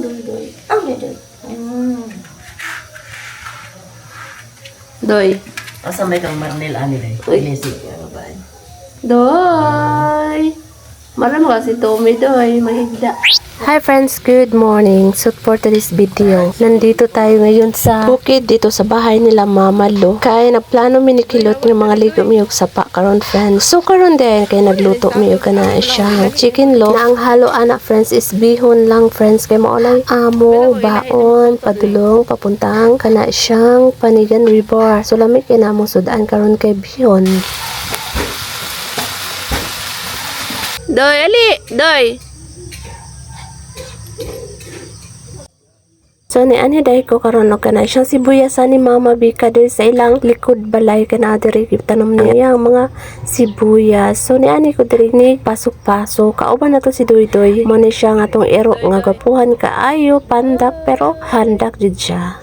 doy, doy. Ang doy, doy. Mm. Doy. Asa may kang marnil ani day. Uy. Inisip ya babae. Doy! Maram kasi Tommy Doy, mahigda. Hi friends, good morning. So for today's video, nandito tayo ngayon sa bukid dito sa bahay nila Mama Lo. Kaya nagplano minikilot ng mga ligo miyog sa pa karon friends. So karon din kay nagluto miyog ka na siyang chicken lo. Na ang halo anak friends is bihon lang friends kay maulay amo baon padulong papuntang kana siyang panigan river. So lamig kay namo sudan karon kay bihon. Doy, ali! Doy! So ni ani dai ko karon og kana siyang sibuyasan ni Mama Bika diri sa ilang likod balay kana diri tanom niya ang mga sibuyas. So ni ani ko diri ni pasok-pasok. Kauban na to si Doy Doy. Mo ni siya nga tong ero nga gapuhan kaayo pandak pero handak jud siya.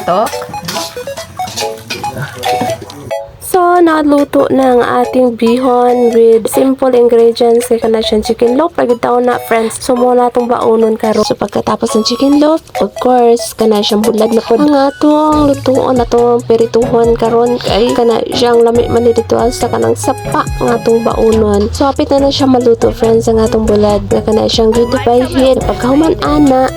Makatok? So, naluto na ang ating bihon with simple ingredients kay kana siyang chicken loaf. Pagkitaw na, friends. So, muna itong baunon karon. So, pagkatapos ng chicken loaf, of course, kana siyang bulad na po. Ang atong lutuon na itong perituhon karon kay kana siyang lami man dito sa kanang sapa ng atong baunon. So, apit na na siya maluto, friends, ang atong bulad na kana siyang good by head. Pagkahuman ana,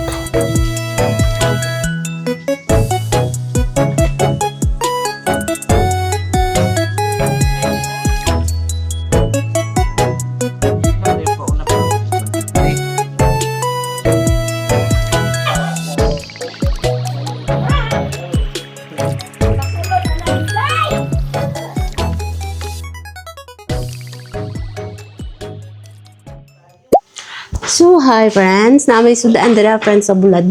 So, hi friends. Na may sudaan dira friends sa bulad.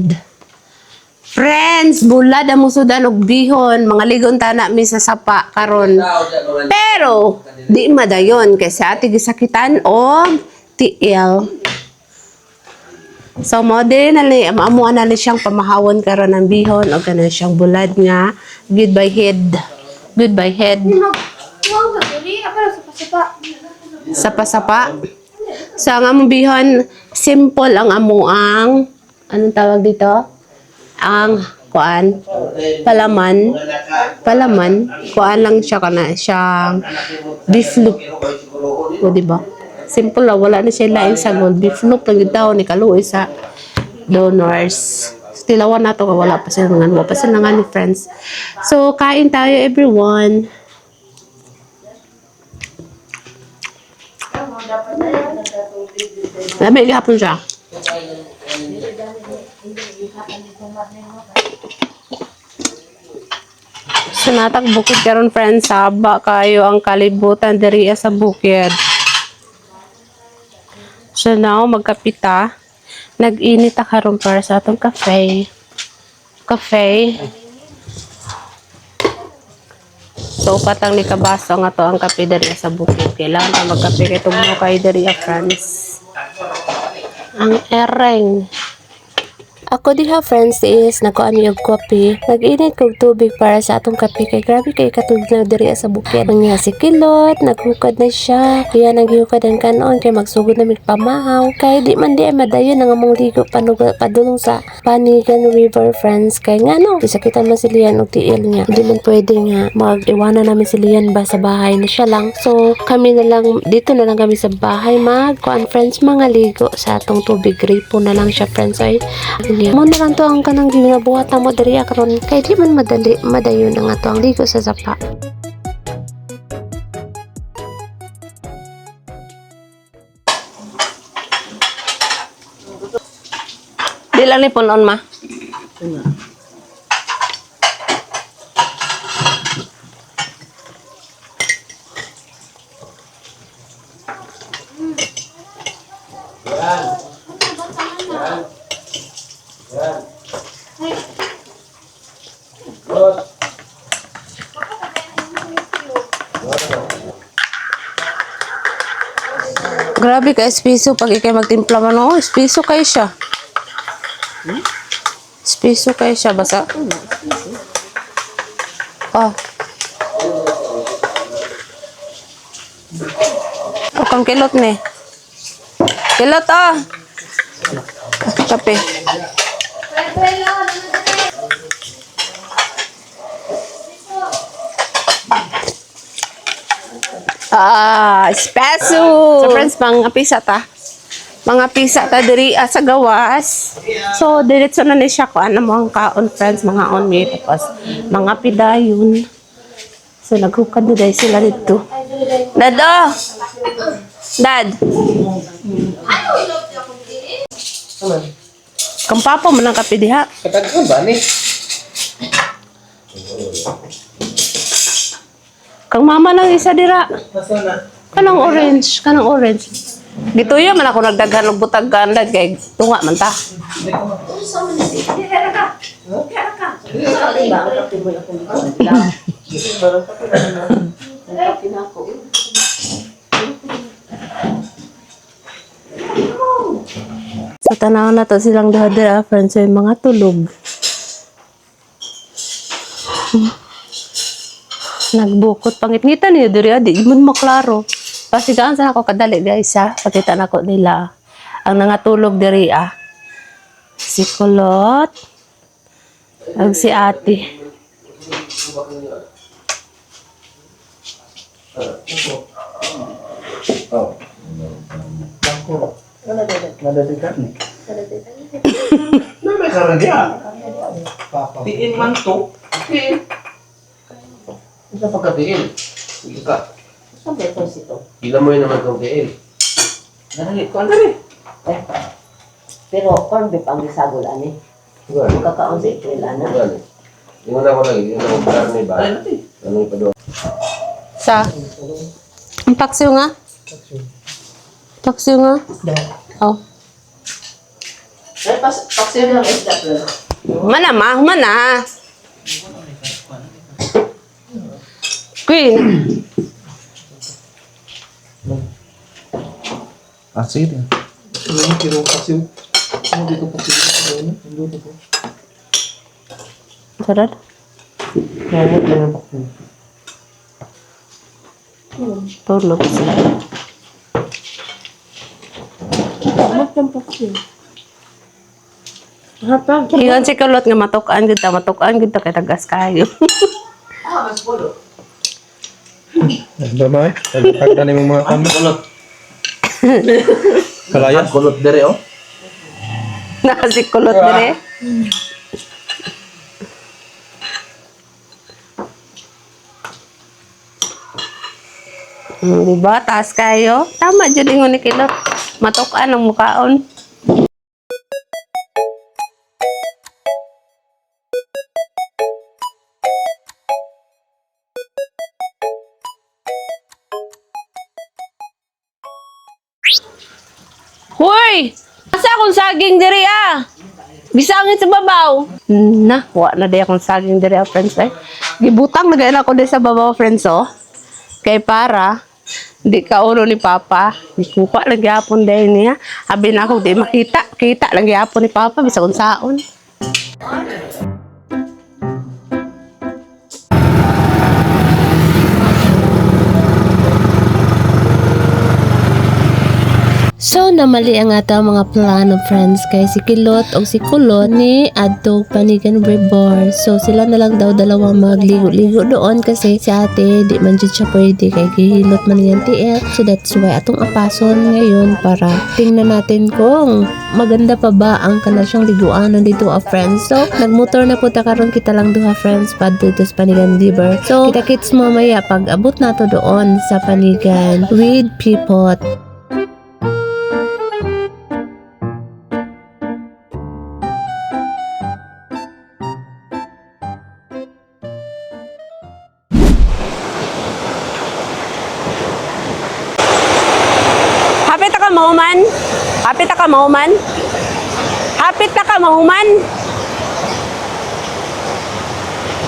Friends, bulad ang sudan og bihon, mga ligon tana mi sa sapa karon. Pero di madayon kay sa ati gisakitan og TL. So mo din na li amo na li siyang pamahawon karon ng bihon og kana siyang bulad nga goodbye head. Goodbye head. Wow, dali. Apa sa. Sa ang among bihon, simple ang amuang anong tawag dito? Ang kuan palaman. Palaman kuan lang siya kana siyang beef loop. O di ba? Simple lang wala na siya lain sa gold. Beef loop lang daw ni kaluoy sa donors. Tilawan nato ka wala pa sila nga wala pa sila nga ni friends. So kain tayo everyone Lamig gihapon siya. Sa natag bukid karon friends, saba kayo ang kalibutan diri sa bukid. So now magkapita. Nag-init ta karon para sa atong cafe. Cafe. So patang ni kabaso nga to ang kape diri sa bukid. Kailangan ta magkape kay tugmo kay diri friends. Ang ereng. Ako diha friends is nakuan yung kopi. Nag-init kog tubig para sa atong kape kay grabe kay katulog diri sa bukid. Mga si kilot, naghukad na siya. Kaya naghukad ang kanon kay magsugod na mig pamahaw. Kay di man di ay madayon ang among ligo panug padulong sa Panigan River friends. Kay nga no, isakitan man si Lian og tiil niya. Hindi man pwede nga mag-iwanan namin si Lian ba sa bahay na siya lang. So kami na lang dito na lang kami sa bahay mag kuan friends mga ligo sa atong tubig gripo na lang siya friends ay niya. Mo na lang to ang kanang ginabuhat na mo diri karon kay di man madali madayon ang ato ang ligo sa sapa. Di lang ni punon ma. Grabe ka, espiso. Pag ikay magtimpla man oh, espiso kayo siya. Espiso kayo siya, basa. Oh. O kang kilot ni. Kilot ah. Kape. Ah, espresso. So friends, mga pisa ta. Mga pisa ta diri ah, sa gawas. So diretso na ni siya ko ano mo ang kaon friends, mga on me tapos mga pidayon. So naghukad na dahil sila dito. Dado! Dad! Kang papa mo ng kape diha. Kataghan ba ni? Kang mama lang isa dira. Kanang orange, kanang orange. Gituyo man ako nagdaghan og butag ganda kay tunga man ta. Sa tanaw na to silang duha dira friends yung mga tulog. Nagbukot pangitngitan niyo diri adi imon maklaro. Pasigaan sa ako kadali guys ha. Pakita na ko nila ang nangatulog diri ah. Si Kulot. Ang si Ate. Oh. Bangko. Nadadikan ni. Nama karang dia. Tiin man to. Isa pa ka tiin. Sige ka. Sabi ito sito. Ilan mo yun naman itong tiin. Dali, kuan dali. Eh. Pero corn beef ang gisagol ani. Kuan. Magkakaon sa April ana. Kuan. Ingon ako lagi, ingon ako karne ba? Ano yung? Sa. Ang paksiw nga. Paksiw nga. Oh. Ay pas paksiw lang isda pero. Mana ma, mana. Queen. Ah, sige. Ano yung kiro kasi? Ano dito pa sila? Ano dito po? Sarad. Nawag lang ang pakyo. Tulog sila. Ingon si Kulot nga matukaan kita, matukaan kita kay tagas kayo. Ba ba? Pagkakda ni mga kamo. Kulot. Kalayan. Kulot dere oh. Naka si Kulot dire. Hmm, diba? Taas kayo. Tama dyan ingon ni Kulot. Matukaan ang mukaon. Hoy! Asa akong saging diri ah? Bisangit sa babaw. Na, wa na di akong saging diri ah, friends eh. Gibutang na gaya ako di sa babaw, friends oh. Kay para, di ka ulo ni Papa. Di kuha lang gyapon dahil niya. Abi na ako, di makita. Kita lang gyapon ni Papa, bisa kung So, namali ang ato mga plano friends kay si Kilot o si Kulot ni Adto Panigan Rebor. So, sila na lang daw dalawang magligo-ligo doon kasi si ate di man dyan siya pwede kay gihilot man yan TL. So, that's why atong apason ngayon para tingnan natin kung maganda pa ba ang kana siyang liguanan dito a friends. So, nagmotor na po ta karon kita lang duha friends pad dito sa Panigan River. So, kita kits mamaya pag abot nato doon sa Panigan with Pipot. Mauman? Hapit ka mauman? Hapit ka mahuman.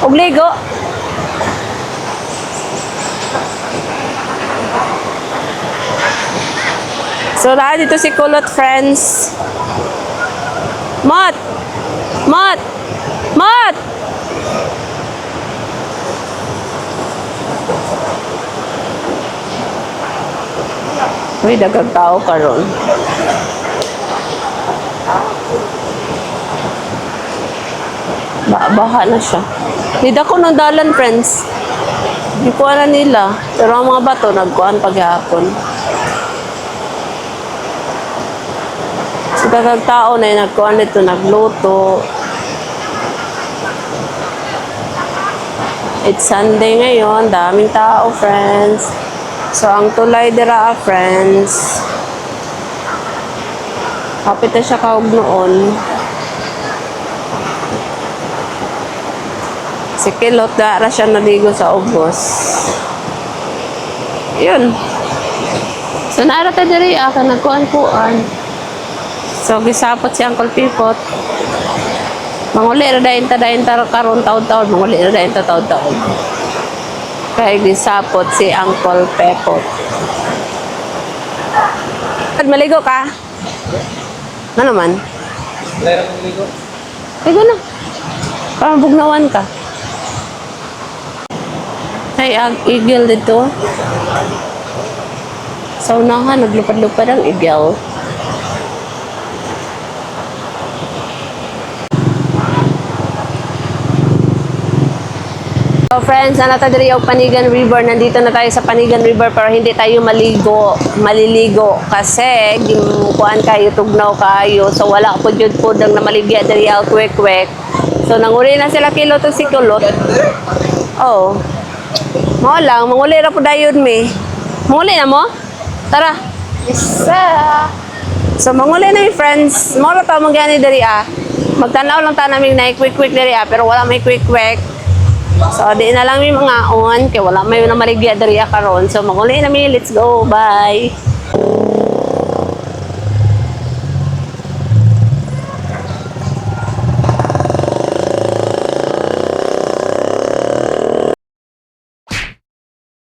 Og ligo. So, na dito si Kulot Friends. Mot! Mot! Mot! Uy, dagang tao karon. Ba baha na siya. Hindi ko ng dalan, friends. Hindi ko alam nila. Pero ang mga bato, nagkuhan paghapon. So, kagag tao na yung nagkuhan nito, nagluto. It's Sunday ngayon. Daming tao, friends. So, ang tulay dira, ah, friends. Kapit siya kaog noon. Si Kilot, dara siya naligo sa ubos. Yun. So, naara ta diri, aka nagkuan-kuan. So, gisapot si Uncle Pipot. Manguli ra dahin ta dahin ta karon taon-taon, manguli ra dahin ta taon-taon. Kaya gisapot si Uncle Pepot. At maligo ka? Ano naman? Ligo na. Parang bugnawan ka. Ay, ang eagle dito. Sa unahan, naglupad-lupad ang eagle. So friends, tayo diri yung Panigan River. Nandito na tayo sa Panigan River pero hindi tayo maligo, maliligo kasi gimukuan kayo tugnaw kayo. So wala po jud po dang na maligya diri ang kwek-kwek. So nanguri na sila kilo to si kulot. Oh. Mo lang, manguli ra po dayon mi. Manguli na mo? Tara. Isa. So manguli na mi friends. Mo ra ta magyani diri ah. Magtanaw lang ta namin na quick-quick diri ah, pero wala may quick-quick. So, di na lang yung mga on, kay wala may na maligya dari karon. So, maguli na mi. Let's go. Bye.